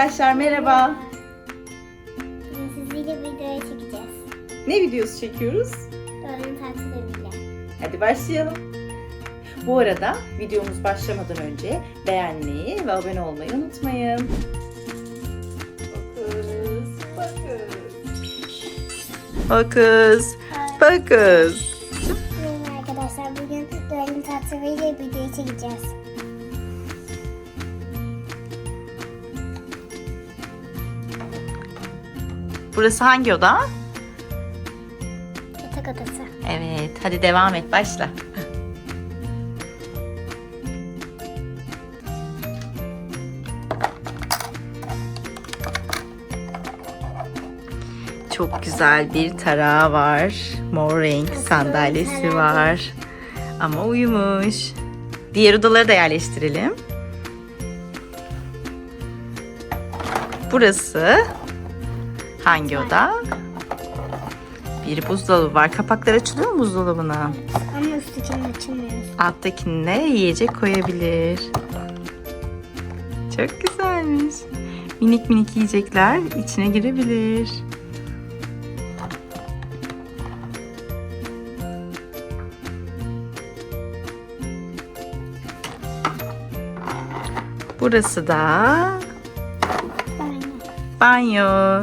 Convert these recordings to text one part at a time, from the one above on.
arkadaşlar merhaba. Bugün sizlerle videoya çekeceğiz. Ne videosu çekiyoruz? Doğanın tatilleriyle. Hadi başlayalım. Bu arada videomuz başlamadan önce beğenmeyi ve abone olmayı unutmayın. Bakız, bakız. Bakız, bakız. Burası hangi oda? Yatak odası. Evet, hadi devam et, başla. Çok güzel bir tarağı var. Mor renk sandalyesi var. Ama uyumuş. Diğer odaları da yerleştirelim. Burası hangi oda? Bir buzdolabı var. Kapaklar açılıyor mu buzdolabına? Ama üsttekini açamıyoruz. Alttakine yiyecek koyabilir. Çok güzelmiş. Minik minik yiyecekler içine girebilir. Burası da Aynen. banyo.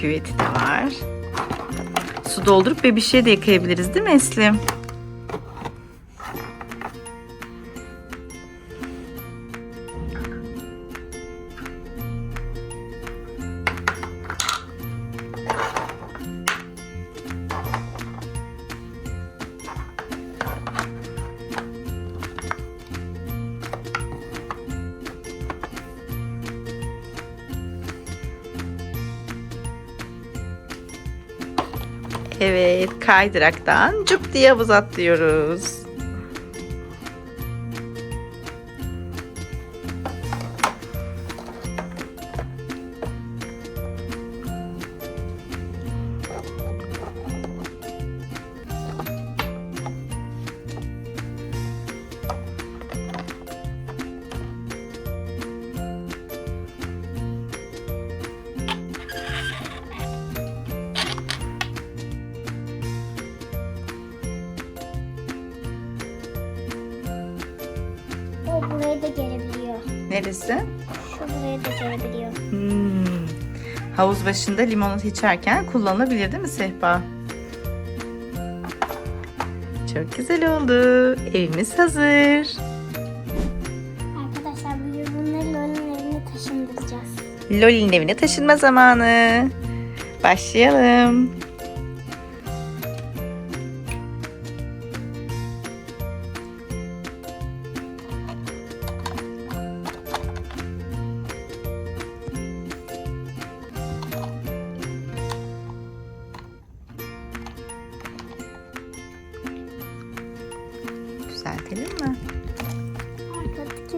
Küveti de var. Su doldurup bebişe de yıkayabiliriz değil mi Eslim? Evet, kaydıraktan cüp diye havuz atlıyoruz. Neresi? Şu burayı da gelebiliyor. Hmm. Havuz başında limonata içerken kullanılabilir değil mi sehpa? Çok güzel oldu. Evimiz hazır. Arkadaşlar bugün bunları Lola'nın evine taşındıracağız. Loli'nin evine taşınma zamanı. Başlayalım.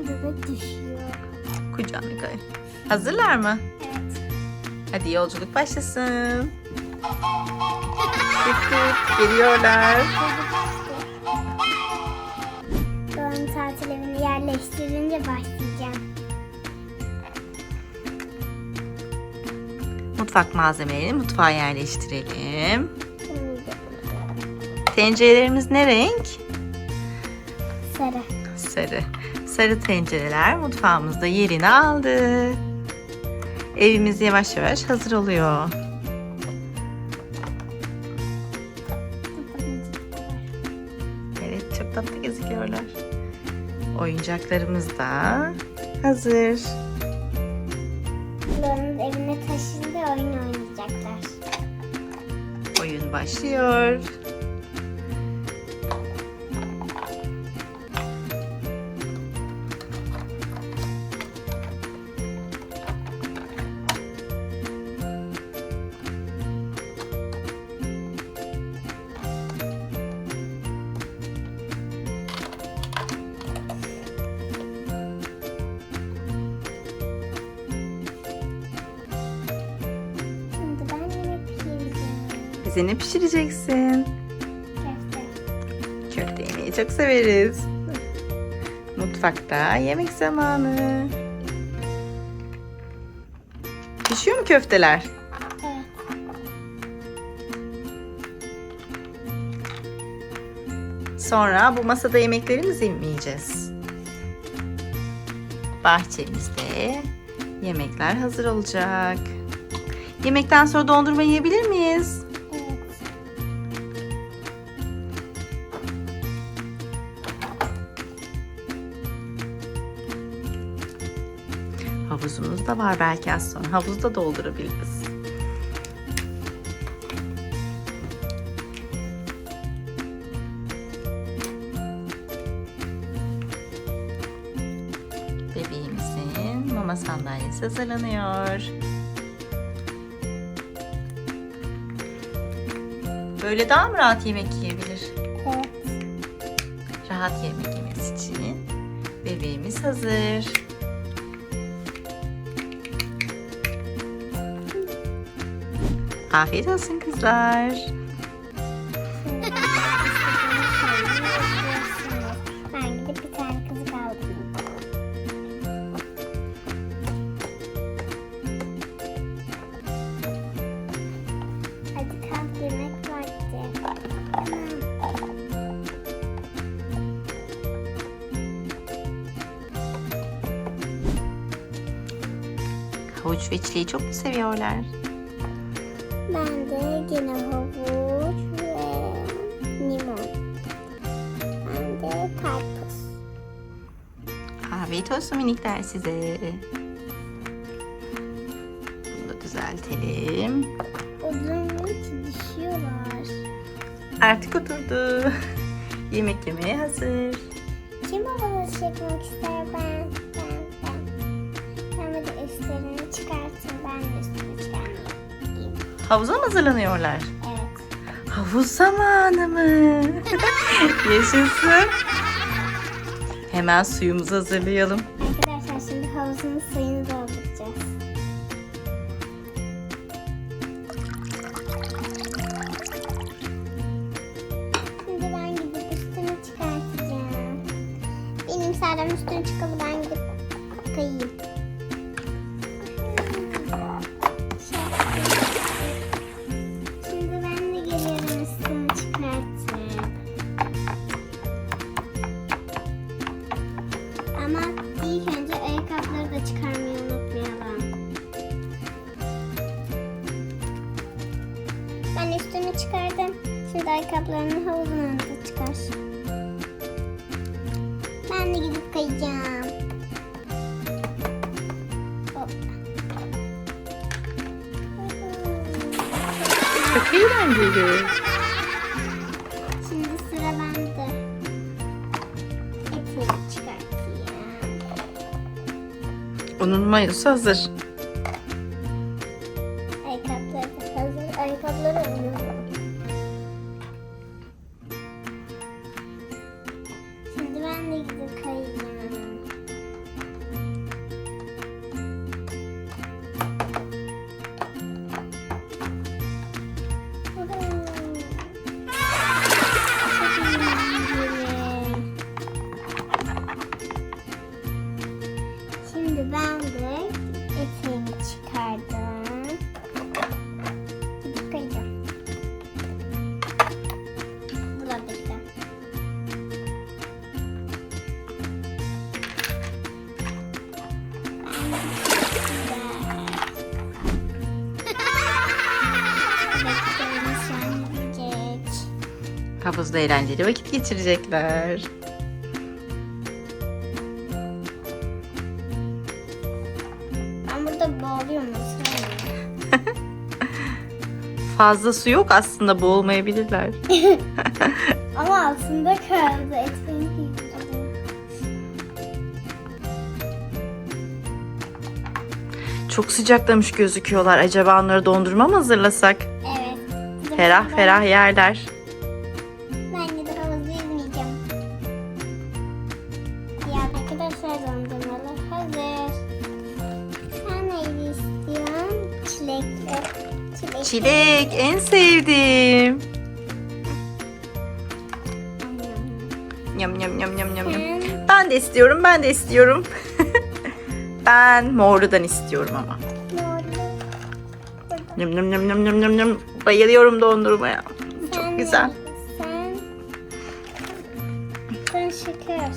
Arkadaki bebek düşüyor. Kucağına koy. Hazırlar mı? Evet. Hadi yolculuk başlasın. Tık tık geliyorlar. Doğanın tatil evini yerleştirince başlayacağım. Mutfak malzemelerini mutfağa yerleştirelim. Tencerelerimiz ne renk? sarı. Sarı. Sarı tencereler mutfağımızda yerini aldı. Evimiz yavaş yavaş hazır oluyor. Evet çok tatlı gözüküyorlar. Oyuncaklarımız da hazır. Doğanın evine taşındı oyun oynayacaklar. Oyun başlıyor. Bize ne pişireceksin? Köfte. Köfte yemeyi çok severiz. Mutfakta yemek zamanı. pişiyor mu köfteler? Evet. Sonra bu masada yemeklerimizi mi yiyeceğiz? Bahçemizde yemekler hazır olacak. Yemekten sonra dondurma yiyebilir miyiz? Havuzumuz da var belki az sonra. Havuzda doldurabiliriz. Bebeğimizin mama sandalyesi hazırlanıyor. Böyle daha mı rahat yemek yiyebilir? Evet. Rahat yemek yemesi için bebeğimiz hazır. Afiyet olsun kızlar. Ben gidip bir tane kızı kaldırayım. Hadi kalk yemek vakti. Havuç ve çileği çok mu seviyorlar? Yine havuç ve limon. Ben de karpuz. Afiyet olsun minikler size. Bunu da düzeltelim. Uzun için düşüyorlar. Artık oturdu. Yemek yemeye hazır. Kim havalı çekmek ister Havuza mı hazırlanıyorlar? Evet. Havuz zamanı mı? Yaşasın. Hemen suyumuzu hazırlayalım. Çok eğlenceli. Şimdi sıra bende. Eteğimi çıkartayım. Onun mayosu hazır. Havuzda eğlenceli vakit geçirecekler. Ben burada boğuluyorum. Fazla su yok aslında boğulmayabilirler. Ama altında kaldı. Giydirdim. Çok sıcaklamış gözüküyorlar. Acaba onları dondurma mı hazırlasak? Evet. Ferah ferah yerler. Çilekli. Çilek en sevdiğim. Yam yam yam yam yam yam. Ben de istiyorum, ben de istiyorum. ben morludan istiyorum ama. Nım nım nım nım nım nım nım. Bayılıyorum dondurmaya. Çok güzel. Sen... Sen şeker.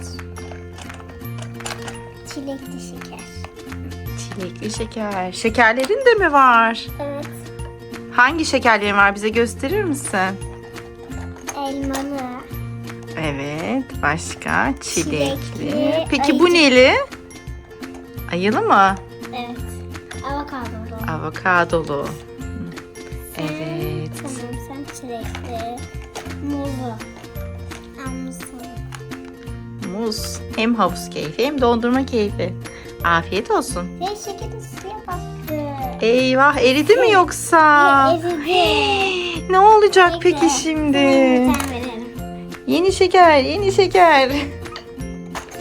Çilekli şeker. Şekerlerin de mi var? Evet. Hangi şekerlerin var bize gösterir misin? Elmalı. Evet. Başka? Çilekli. Çilekli, Peki bu ayıcık. neli? Ayılı mı? Evet. Avokado. Avokadolu. Sen- Evet. Tamam sen çilekli. Muzlu. Almışsın. Muz. Hem havuz keyfi hem dondurma keyfi. Afiyet olsun. Ve şekerin suya baktı. Eyvah eridi mi yoksa? Ezildi. Ne olacak peki şimdi? Sana bir tane verelim. Yeni şeker, yeni şeker.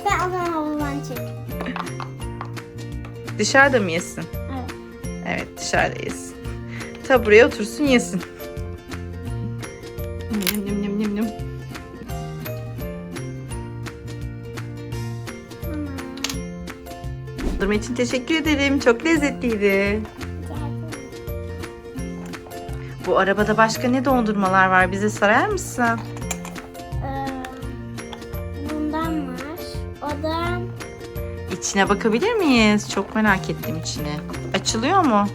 Sen o zaman havuzdan çık. Dışarıda mı yesin? Evet. Evet dışarıda yesin. Ta buraya otursun yesin. Dondurma için teşekkür ederim. Çok lezzetliydi. Bu arabada başka ne dondurmalar var? Bize sarar mısın? Ee, bundan var. O da İçine bakabilir miyiz? Çok merak ettim içine. Açılıyor mu?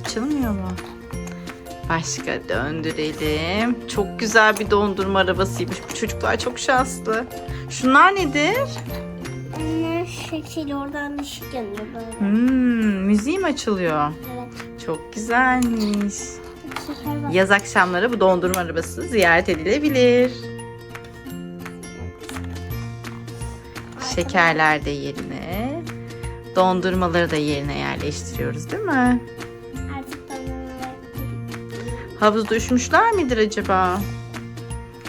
Açılmıyor mu? Başka döndürelim. Çok güzel bir dondurma arabasıymış. Bu çocuklar çok şanslı. Şunlar nedir? Anne şekil oradan ışık yanıyor böyle. Hmm, müziği mi açılıyor? Evet. Çok güzelmiş. Şeker. Yaz akşamları bu dondurma arabası ziyaret edilebilir. Şekerler de yerine, dondurmaları da yerine yerleştiriyoruz değil mi? Artık bana Havuzda üşümüşler midir acaba?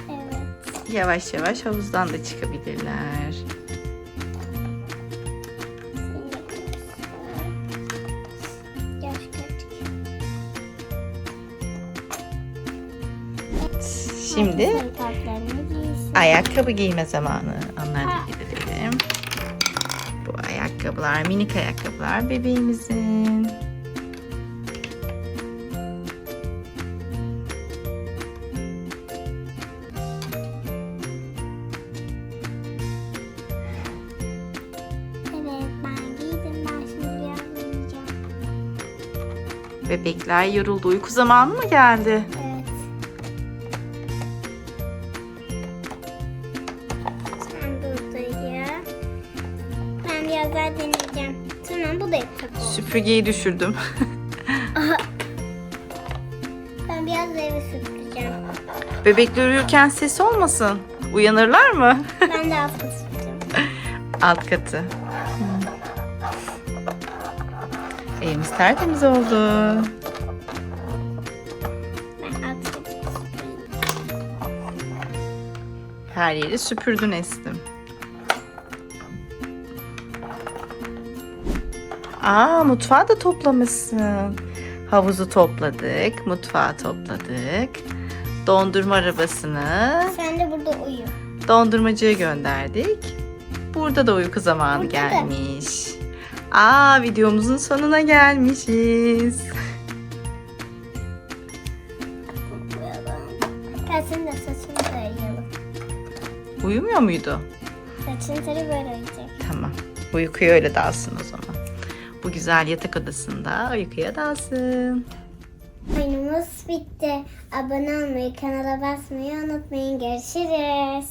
Evet. Yavaş yavaş havuzdan da çıkabilirler. Şimdi ayakkabı giyme zamanı. Onları gidelim. Bu ayakkabılar, minik ayakkabılar bebeğimizin. Evet ben giydim. Ben şimdi biraz uyuyacağım. Bebekler yoruldu. Uyku zamanı mı geldi? Ben biraz daha deneyeceğim. Tamam bu da oldu. Süpürgeyi düşürdüm. Ben biraz da evi süpüreceğim. Bebekler uyurken ses olmasın. Uyanırlar mı? Ben de katı süpüreceğim. Alt katı. Evimiz tertemiz oldu. Ben alt katı süpüreyim. Her yeri süpürdün Estim. Aa mutfağı da toplamışsın. Havuzu topladık, mutfağı topladık. Dondurma arabasını Sen de burada uyu. dondurmacıya gönderdik. Burada da uyku zamanı Burada da. gelmiş. Aa videomuzun sonuna gelmişiz. Senin de saçını tarayalım. Uyumuyor muydu? Saçını tarı böyle uyuyacak. Tamam. Uykuya öyle dalsın o zaman. Bu güzel yatak odasında uykuya dalsın. Oyunumuz bitti. Abone olmayı, kanala basmayı unutmayın. Görüşürüz.